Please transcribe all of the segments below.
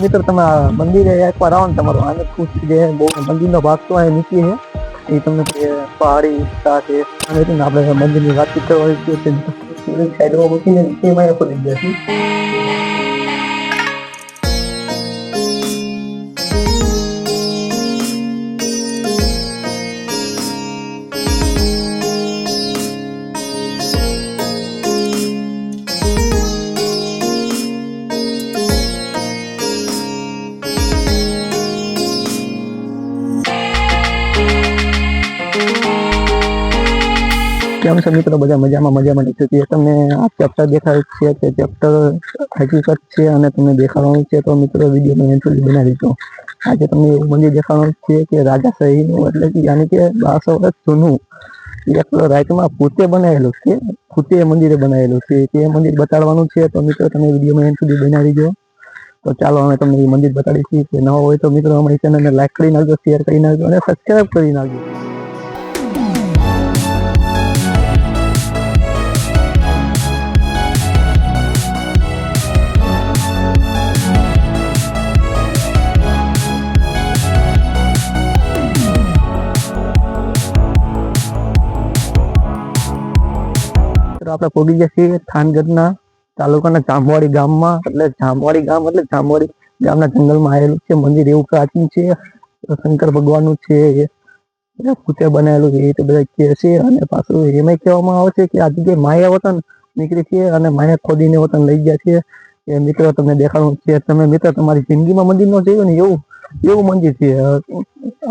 મિત્ર, તમે મંદિરે એકવાર આવો ને તમારો આનંદ ખુશ થઈ જાય. બહુ મંદિરનો ભાગ તો અહીં નીચે છે. એ તમને પહાડી છે, અને આપણે મંદિરની વાતચીત કરવા સાઈડમાં મૂકીને તેમાં ખોલી ગયા છે. કેમ છો મિત્રો બધા મજામાં મજામાં છે તે તમને આ ચેપ્ટર દેખાય છે તે ચેપ્ટર હકીકત છે અને તમને દેખાડવાનું છે, તો મિત્રો વીડિયો એન્ટ્રી બનાવી દો. આજે તમને એવું મંદિર દેખાડવાનું છે કે રાજા શહીનું, એટલે કે યાની કે બારસો વર્ષ જૂનું એક રાઈટમાં પોતે બનાવેલું છે પોતે મંદિરે બનાવેલું છે. તે મંદિર બતાડવાનું છે, તો મિત્રો તમે વિડીયોમાં એન્ટ્રી બનાવી દો. તો ચાલો અમે તમને એ મંદિર બતાડીશું કે ન હોય તો મિત્રો અમારી ચેનલને લાઈક કરી નાખજો શેર કરી નાખજો અને સબસ્ક્રાઈબ કરી નાખજો. મિત્રો આપણે પહોંચી ગયા છીએ થાનગઢના તાલુકાના જામવાડી ગામમાં. એટલે જામવાડી ગામ એટલે જામવાડી ગામના જંગલમાં આવેલું છે. મંદિર એવું પ્રાચીન છે. શંકર ભગવાનનું છે ભૂતે બનાવેલું એ રીતે બધા કહે છે અને પાછું એમાં કહેવામાં આવે છે કે આ જગ્યાએ માયા વતન નીકળી છે અને માયા ખોદીને વતન લઈ ગયા છે. એ મિત્રો તમને દેખાડવું છે તમે મિત્રો તમારી જિંદગીમાં મંદિર નો જોયું ને એવું એવું મંદિર છે.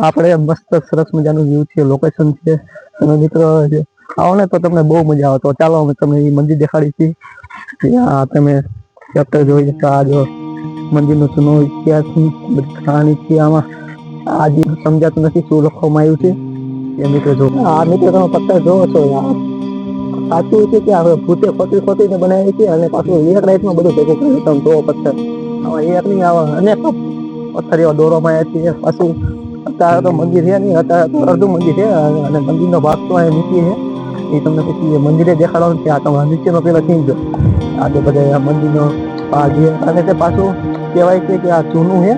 આપણે મસ્ત સરસ મજાનું વ્યૂ છે લોકેશન છે. અને મિત્રો આવો ને તો તમને બહુ મજા આવે. તો ચાલો અમે તમને એ મંદિર દેખાડી છીએ ત્યાં તમે ચેપ્ટર જોઈ શકો. આ જો મંદિરનો જૂનો ઇતિહાસ કહાની છે આમાં. આજે સમજાતું નથી શું લખવામાં આવ્યું છે. એ મિત્રો જો. આ મિત્રો તમે પત્તા જોવો છો આ સાચું છે કે હવે ભૂતે ખોટી ખોટીને બનાવી છે અને પાછું એક રાઈટમાં બધું ભેગું કર્યું તમે જોવો પથ્થર આમાં એક નહીં આવા અનેક પથ્થર એવા દોરવામાં આવ્યા છે. પાછું અત્યારે તો મંદિર છે નહીં, અત્યારે અડધું મંદિર છે. અને મંદિરનો ભાગ તો અહીં નીચે છે. એ તમને પછી મંદિરે દેખાડવાનું છે. આ તમારા નીચેનો પેલો ગયો આ તો બધા મંદિરનો આ જે અને તે પાછું કહેવાય છે કે આ જૂનું છે.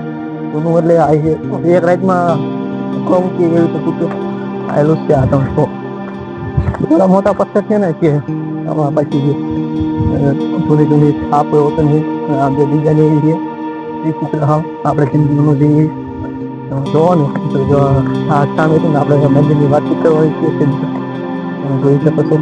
જૂનું એટલે આ છે એક રાઈટમાં કહું કે એવી રીતે પૂછ્યું આવેલું છે આ તમે તો બધા મોટા પથ્થર છે ને કે આમાં પછી જે જૂની જૂની છાપ હોતો ને આ જે ડિઝાઇન એવી છે. એ ચિત્ર હા, આપણે જિંદગીનું જે જોવાનું. જો આ સામે છે આપણે મંદિરની વાતચીત કરવાની છે. જોઈ શકો છો.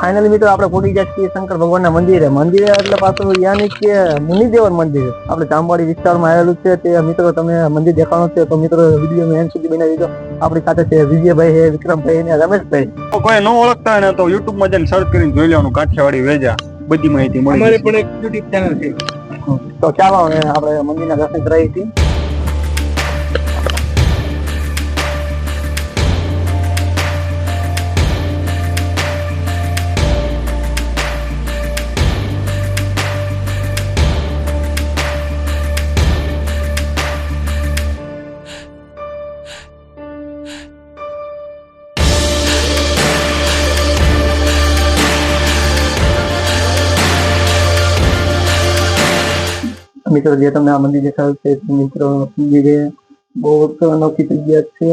ફાઇનલી મિત્રો, આપણે પહોંચી ગયા છીએ શંકર ભગવાનના મંદિરે. મંદિરે એટલે પાછું યાની કે મુનિદેવન મંદિર. આપણે જામવાડી વિસ્તારમાં આવેલું છે. તે મિત્રો, તમે મંદિર દેખાવાનું છે, તો મિત્રો વીડિયો એન્ડ સુધી બનાવી દો. આપણી સાથે છે વિજયભાઈ છે વિક્રમભાઈ ને રમેશભાઈ. કોઈ ન ઓળખતા હોય ને તો યુટ્યુબમાં જઈને સર્ચ કરીને જોઈ લેવાનું કાઠિયાવાડી વેજા. બધી માહિતી મળી અમારે પણ એક યુટ્યુબ ચેનલ છે. તો ચાલો આપણે મંદિરના દર્શન કરાવી છીએ મિત્રો, જે તમને આ મંદિર દેખાયું છે મિત્રો જે બહુ અનોખી જગ્યા છે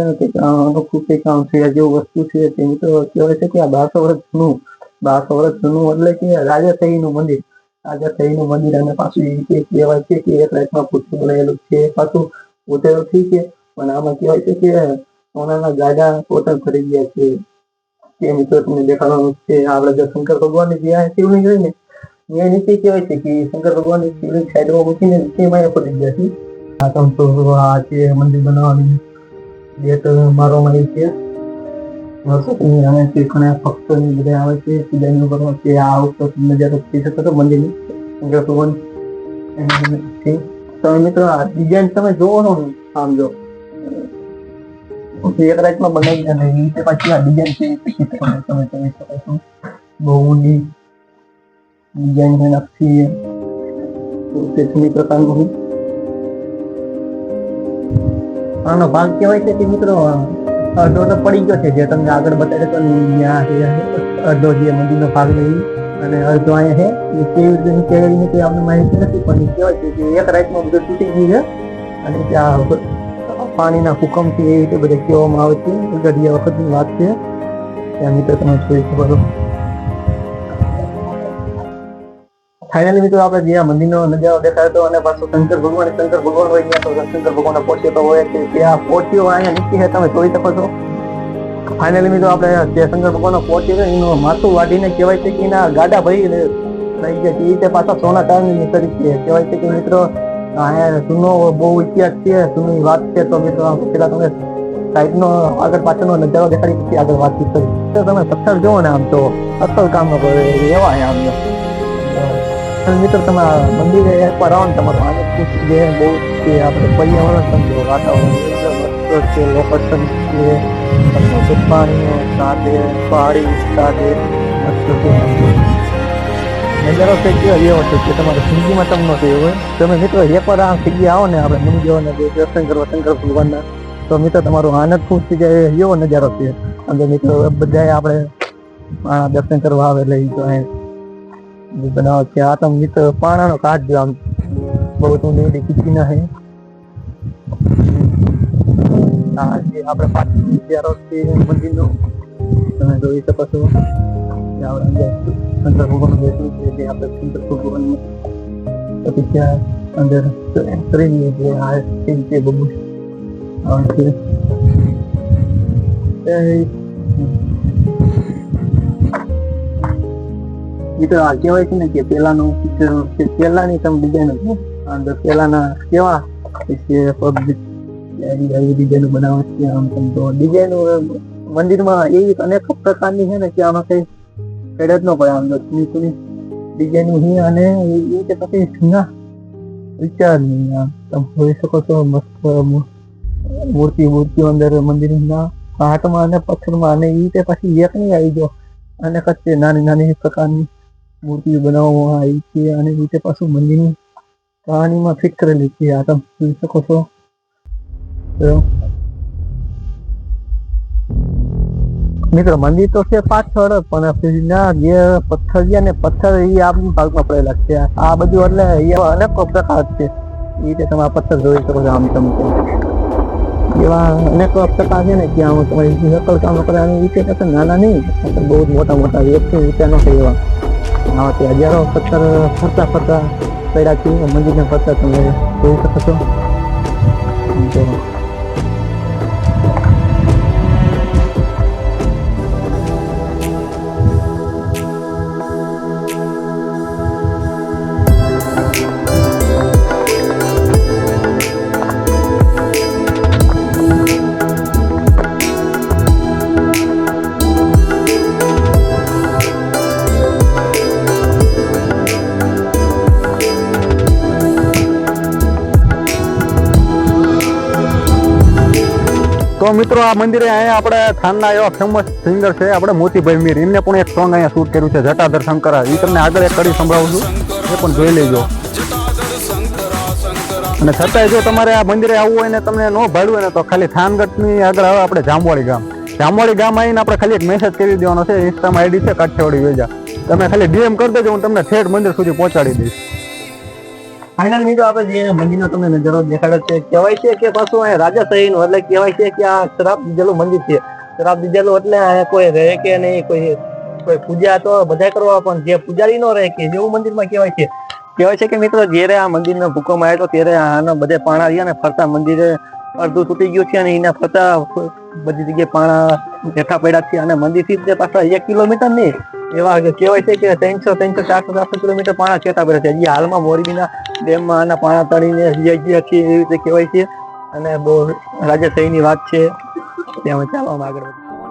અનોખું કંઈક આમ છે જેવું વસ્તુ છે. તે મિત્રો કહેવાય છે કે આ બારસો વર્ષ જૂનું, બારસો વર્ષ જૂનું એટલે કે રાજાશાહીનું મંદિર. રાજાશાહીનું મંદિર અને પાછું એ કહેવાય છે કે એક રાતમાં પૂછું બનાવેલું છે. પાછું ઠીક છે, પણ આમાં કહેવાય છે કે સોનાના ગાડા ટોટલ કરી ગયા છે. તે મિત્રો તમને દેખાડવાનું છે. આપણે જે શંકર ભગવાનની જે આ શિવલિંગ હોય ને એ નીચે કહેવાય છે કે શંકર ભગવાન શિવલિંગ સાઈડમાં મૂકીને નીચે માયા પડી ગયા છે. આ તો આ છે મંદિર બનાવવાની ડેટ મારો મળી છે. અને તે ઘણા ભક્તોની બધા આવે છે પૂજાનું કરવા છે આ ઉપર નજારો થઈ શકો છો મંદિરની. શંકર ભગવાન તમે મિત્રો આ ડિઝાઇન તમે જોવો છો આમ જો. એક રાતમાં બનાવી અને એ રીતે પાછી આ ડિઝાઇન છે તમે તમે શકો છો. બહુ ઊંડી ડિઝાઇન છે નકશી તે જૂની પ્રકારનું આનો ભાગ કહેવાય છે કે મિત્રો અડધો તો પડી ગયો છે જે તમને આગળ બતાવ્યો તો અડધો જે મંદિરનો ભાગ નહીં અને અડધો અહીંયા છે એ કેવી રીતે નીચે કોઈ આપણે માહિતી નથી પણ કહેવાય છે કે એક રાઈટમાં બધું તૂટી ગયું છે અને ત્યાં પાણીના હુકમથી એ રીતે બધા કહેવામાં આવે છે ગઢિયા વખતની વાત છે ત્યાં મિત્રો તમે જોઈ શકો છો ફાઇનલી મિત્રો, આપણે જે મંદિરનો નજારો દેખાયો હતો અને પાછો શંકર ભગવાન શંકર ભગવાન હોય ત્યાં તો શંકર ભગવાન પહોંચ્યો તો હોય કે ત્યાં પોચ્યો અહીંયા નીચે છે, તમે જોઈ શકો છો. ફાઇનલી મિત્રો, આપણે જે શંકર ભગવાન પહોંચ્યો છે, એનું માથું વાઢીને કહેવાય છે કે એના ગાડા ભરી રહી ગયા છે. એ રીતે પાછા સોના કાળની નીકળી છે. કહેવાય છે કે મિત્રો, અહીંયા જૂનો બહુ ઇતિહાસ છે જૂની વાત છે. તો મિત્રો પેલા તમે સાઈડનો આગળ પાછળનો નજારો દેખાડી આગળ વાતચીત કરી. તો તમે પથ્થર જુઓ ને આમ તો, અસલ કામ નો એવા આમ તો મિત્રો, તમે મંદિરે એકવાર આવો ને તમારું આનંદ ખુશ જે બહુ છે આપણે પર્યાવરણ સમજો વાતાવરણ છે. લોકેશન છે પછી સાથે પહાડી છે. નજારો છે કે એવો છે કે તમારે જિંદગીમાં તમને થયો હોય. તમે મિત્રો, એકવાર આ જગ્યાએ આવો ને આપણે મંદિરોને દર્શન કરવા શંકર ભગવાનના તો મિત્રો, તમારો આનંદ ખુશ થઈ જાય, એવો નજારો છે. અને મિત્રો, બધાએ આપણે દર્શન કરવા આવે એટલે તો અહીં બનાવ છે, આ તો મિત્ર પાણાનો કાચ જો આમ. બહુ ઊંડી ઊંડી ખીચી ના હે આ જે આપણે પાછળ વિચારો છે, મંદિરનો. તમે જોઈ શકો છો. આપણે અંદર ભગવાન બેઠું છે, જે આપણે શંકર ભગવાન પછી ત્યાં અંદર કરીને જે આ છે, તે આવે છે. એ તો આ કહેવાય છે ને કે પેલાનું પિક્ચર છે પેલાની તમે ડિઝાઇન અંદર પેલાના કેવા કે પબ્લિક આવી ડિઝાઇન બનાવે છે આમ તેમ તો ડિઝાઇન મંદિરમાં એવી અનેક પ્રકારની છે ને કે આમાં કંઈ જ ન પડે. આમ તો જૂની ડિઝાઇન છે અને એ કે પછી ના વિચાર નહીં. આમ તમે જોઈ શકો છો મસ્ત મૂર્તિ મૂર્તિ અંદર મંદિરના હાથમાં અને પથ્થરમાં અને એ રીતે પછી એક નહીં આવી ગયો. અને કચ્ચે નાની નાની પ્રકારની મૂર્તિઓ બનાવવામાં આવી છે અને એ રીતે પાછું મંદિરની કહાનીમાં ફિટ કરેલી છે. આ તમે જોઈ શકો છો. તો મિત્રો, મંદિર તો છે પાછળ, પણ પછી ના જે પથ્થર છે ને પથ્થર એ આપણી ભાગમાં પડેલા છે. આ બધું એટલે એવા અનેક પ્રકાર છે. એ રીતે તમે આ પથ્થર જોઈ શકો છો. આમ તમે તો. એવા અનેક પ્રકાર છે ને કે આમ તમારી નકલ કામ કરે અને એ રીતે કરતા નાના નહીં, પણ બહુ જ મોટા મોટા વ્યક્તિ ઊંચા ન થાય એવા. આવા તે હજારો પથ્થર ફરતા ફરતા પડ્યા છે મંદિરને ફરતા તમે જોઈ શકો છો. તો મિત્રો આ મંદિરે અહીંયા આપણે થાનના એવા ફેમસ સિંગર છે, આપણે મોતીભાઈ મીર. એમને પણ એક સોંગ અહીંયા શૂટ કર્યું છે, જટાધર શંકરા. એ તમને આગળ એક કડી સંભળાવું છું. એ પણ જોઈ લેજો. અને છતાંય જો તમારે આ મંદિરે આવવું હોય ને તમને ન ભાડવું હોય ને, તો ખાલી થાનગઢની આગળ આવે, આપણે જામવાડી ગામ. જામવાડી ગામ આવીને આપણે ખાલી એક મેસેજ કરી દેવાનો છે. ઇન્સ્ટામાં આઈડી છે, કાઠિયાવાડી વેજા. તમે ખાલી ડીએમ કરી દેજો, હું તમને ઠેઠ મંદિર સુધી પહોંચાડી દઈશ. ફાઇનલ મિત્રો આપણે જે મંદિરનો તમને નજારો દેખાડ્યો છે. કહેવાય છે કે પાછું અહીંયા રાજા નું એટલે કહેવાય છે કે આ શરાબ દીધેલું મંદિર છે. શરાબ દીધેલું એટલે અહીંયા કોઈ રહે કે નહીં, કોઈ કોઈ પૂજા તો બધા કરવા, પણ જે પૂજારી નો રહે કે જેવું મંદિરમાં કહેવાય છે. કહેવાય છે કે મિત્રો, જ્યારે આ મંદિરનો ભૂકંપ આવ્યો ત્યારે આના બધે પાણા રહ્યા ને ફરતા મંદિરે અડધું તૂટી ગયું છે અને એના ફરતા બધી જગ્યાએ પાણા બેઠા પડ્યા છે અને મંદિરથી તે પાછા એક કિલોમીટર નહીં, એવા કહેવાય છે કે ત્રણસો ત્રણસો, ચારસો ચારસો કિલોમીટર પાણા ખેતા પડ્યા છે. હજી હાલમાં મોરબીના ડેમમાં આના પાણા તળીને હજી છે એવી રીતે કહેવાય છે. અને બહુ રાજાશાહીની વાત છે. ત્યાં ચાલવામાં આગળ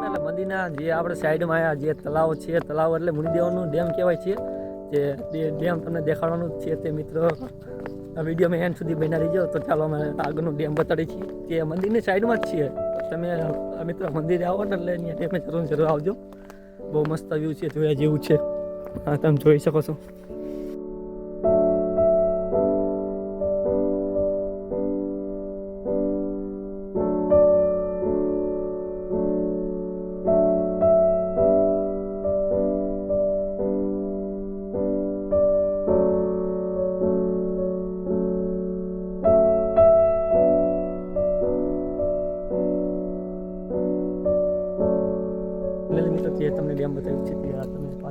એટલે મંદિરના જે આપણે સાઈડમાં જે તલાવ છે તલાવ એટલે મુનિદેવનું ડેમ કહેવાય છે. જે ડેમ તમને દેખાડવાનું જ છે તે મિત્રો વીડિયો મેં એન્ડ સુધી બના રહીજો. તો ચાલો અમે આગળનું ડેમ બતાડી છીએ. તે મંદિરની સાઈડમાં જ છીએ. તમે મિત્ર મંદિરે આવો ને એટલે અહીંયા ડેમે જરૂર જરૂર આવજો. બહુ મસ્ત વ્યૂ છે, જોયા જેવું છે. હા, તમે જોઈ શકો છો.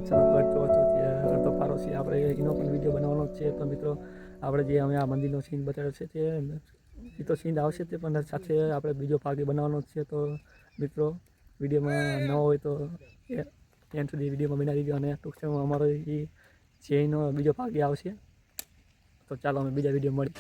પાછળનો કટ હતો ત્યાં તે અડધો પારો છે. આપણે એનો પણ વીડિયો બનાવવાનો જ છે. તો મિત્રો, આપણે જે અમે આ મંદિરનો સીન બતાવ્યો છે તે, એ તો સીન આવશે તે, પણ સાથે આપણે બીજો ભાગ બનાવવાનો જ છે. તો મિત્રો, વિડીયોમાં ન હોય તો એ એન્ડ સુધી વિડીયોમાં બનાવી દીધો અને ટૂંક સમયમાં અમારો એ ચેનનો બીજો ભાગ આવશે. તો ચાલો અમે બીજા વીડિયો મળીએ.